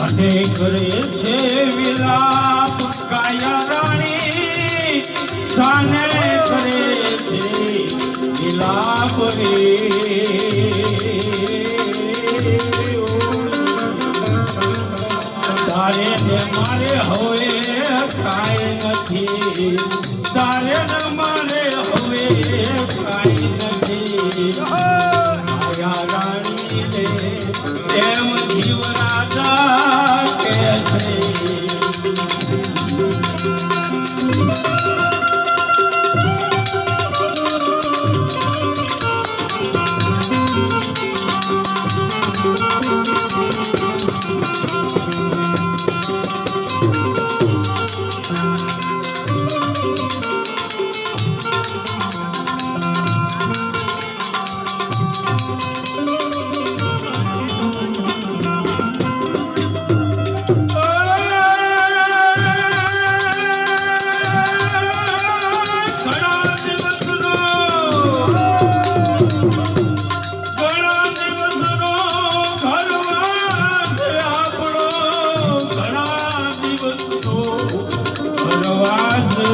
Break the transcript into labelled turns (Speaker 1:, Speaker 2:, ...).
Speaker 1: મને કરે છે વિલાપ કાયા રાણી. સાને કરે છે વિલાપ રે.